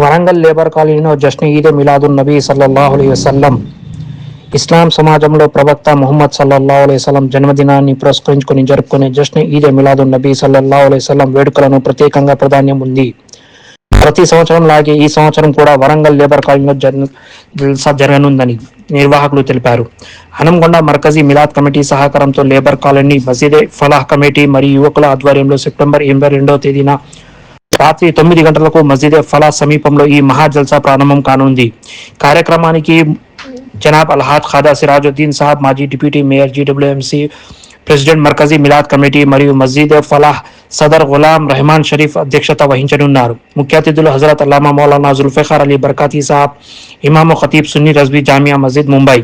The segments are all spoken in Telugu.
వరంగల్ లేబర్ కాలనీలో జస్ట్ ఈద్ మిలాదున్ నబీ సల్లల్లాహు అలైహి వసల్లం. ఇస్లాం సమాజంలో ప్రవక్త ముహమ్మద్ సల్లల్లాహు అలైహి వసల్లం జన్మదినాన్ని పురస్కరించుకుని జరుపుకునే జశ్న ఈద్ మిలాదున్ నబీ సల్లల్లాహు అలైహి వసల్లం వేడుకలను ప్రత్యేకంగా ప్రాధాన్యం ఉంది. ప్రతి సంవత్సరం లాగే ఈ సంవత్సరం కూడా వరంగల్ లేబర్ కాలనీలో జల్సా జరగనుందని నిర్వాహకులు తెలిపారు. హనంగొండ మర్కజీ మిలాద్ కమిటీ సహకారంతో labour colony Masjid-e Falah committee మరియు యువకుల ఆధ్వర్యంలో సెప్టెంబర్ ఎనభై రెండవ తేదీన రాత్రి తొమ్మిది గంటలకు మసీదే ఫలాహ్ సమీపంలో ఈ మహా జల్సా ప్రారంభం కానుంది కార్యక్రమానికి జనాబ్ అల్హాద్ ఖాదా సిరాజుద్దీన్ సాబ్ మాజీ deputy mayor GWMC president Markazi Milad committee మరియు మస్జిద్ ఫలాహ్ సదర్ గులాం రెహమాన్ షరీఫ్ అధ్యక్షత వహించనున్నారు ముఖ్య అతిథులు హజరత్ అల్లామా మౌలానా జుల్ఫికార్ అలీ బర్కాతీ సాబ్ ఇమాము ఖతీబ్ సున్నీ రజ్వీ జామియా మస్జిద్ ముంబై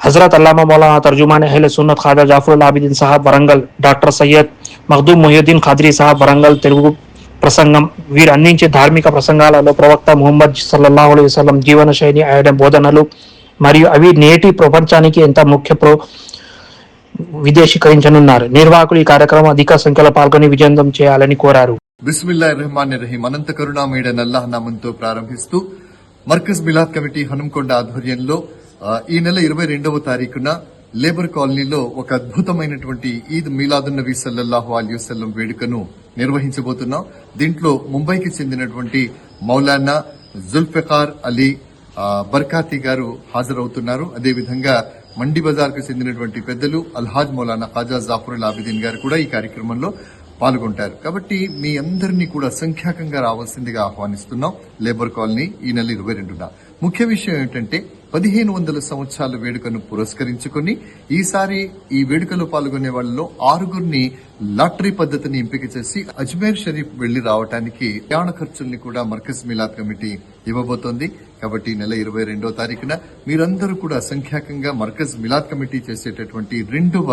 హజరత్ అల్లామా మౌలానా తర్జుమాన్ అహ్ల సున్నత్ ఖాజా జాఫరుల్ ఆబిదీన్ సాహబ్ వరంగల్ డాక్టర్ సయ్యద్ మఖ్దూమ్ మొహియుద్దీన్ ఖాద్రీ సాహబ్ వరంగల్ తెలుగు ప్రసంగం వీరు అందించే ధార్మిక ప్రసంగాలలో ప్రవక్త ముహమ్మద్ సల్లల్లాహు అలైహి వసల్లం జీవన శైలి ఆయన బోధనలు మరియు అవి నేటి ప్రపంచానికి ఎంత ముఖ్య ప్రో విదేశీకరించనున్నారు. నిర్వాహకులు ఈ కార్యక్రమం అధిక సంఖ్యలో పాల్గొని విజయంతం చేయాలని కోరారు. బిస్మిల్లా రెహమాన్ రహీం అనంత కరుణామయుడైన అల్లాహ్ నామంతో ప్రారంభిస్తూ మర్కజ్ మిలాద్ కమిటీ హనుమకొండ ఆధ్వర్యంలో ఈ నెల ఇరవై రెండవ తారీఖున లేబర్ కాలనీలో ఒక అద్భుతమైనటువంటి ఈద్ మీలాదున్ నబీ సల్లల్లాహు అలీ వసల్లం వేడుకను నిర్వహించబోతున్నాం. దీంట్లో ముంబైకి చెందినటువంటి మౌలానా జుల్ఫికార్ అలీ బర్కాతి గారు హాజరవుతున్నారు. అదేవిధంగా మండి బజార్కు చెందినటువంటి పెద్దలు అల్హాజ్ మౌలానా ఖాజా జాఫరుల్ ఆబిదీన్ గారు కూడా ఈ కార్యక్రమంలో పాల్గొంటారు. కాబట్టి మీ అందరినీ కూడా సంఖ్యాకంగా రావాల్సిందిగా ఆహ్వానిస్తున్నాం. లేబర్ కాలనీ ఈ నెల ఇరవై రెండున. ముఖ్య విషయం ఏంటంటే పదిహేను వందల సంవత్సరాల వేడుకను పురస్కరించుకొని ఈసారి ఈ వేడుకలో పాల్గొనే వాళ్ళలో ఆరుగురిని లాటరీ పద్ధతిని ఎంపిక చేసి అజ్మేర్ షరీఫ్ వెళ్లి రావడానికి ప్రయాణ ఖర్చుల్ని కూడా మర్కజ్ మిలాద్ కమిటీ ఇవ్వబోతోంది కాబట్టి ఈ నెల ఇరవై రెండో తారీఖున మీరందరూ కూడా సంఖ్యాకంగా మర్కజ్ మిలాద్ కమిటీ చేసేటటువంటి రెండవ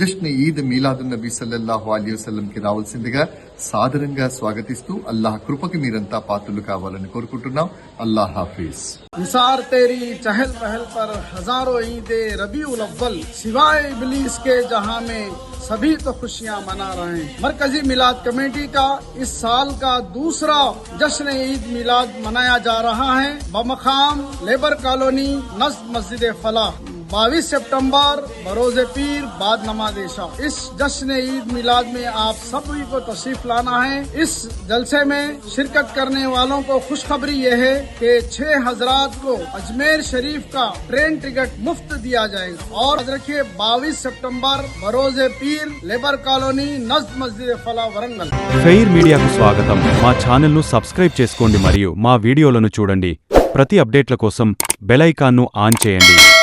జశ్న్ ఈద్ మీలాదున్ నబీ సల్లల్లాహు అలీ వసల్లం కి రావాల్సిందిగా సాదరంగా స్వాగతిస్తూ అల్లాహ్ కృపకి మీరంతా పాత్రలు కావాలని కోరుకుంటున్నాం అల్లాహ్ హాఫీజ్ निसार तेरी चहल पहल पर हजारों ईदे रबी अव्वल सिवाय इबलीस के जहां में سبھی تو خوشیاں منا رہے ہیں۔ مرکزی میلاد کمیٹی کا اس سال کا دوسرا جشن عید میلاد منایا جا رہا ہے۔ بمخام لیبر کالونی نصب مسجد فلاح۔ بائیس سپٹمبر بروز پیر، بعد نماز عشاء۔ اس جشن عید میلاد میں آپ سبھی کو تشریف لانا ہے۔ اس جلسے میں شرکت کرنے والوں کو خوشخبری یہ ہے کہ چھ حضرات کو اجمیر شریف کا ٹرین ٹکٹ مفت دیا جائے گا۔ اور رکھیے بائیس سپٹمبر بروز پیر، لیبر کالونی، نزد మస్జిద్ ఫలా వరంగల్ ఫెయిర్ మీడియాకు نو سبسکرائب ఛానల్ను సబ్స్క్రైబ్ చేసుకోండి మరియు మా వీడియోలను చూడండి. ప్రతి అప్డేట్ల కోసం బెల్ ఆన్ చేయండి.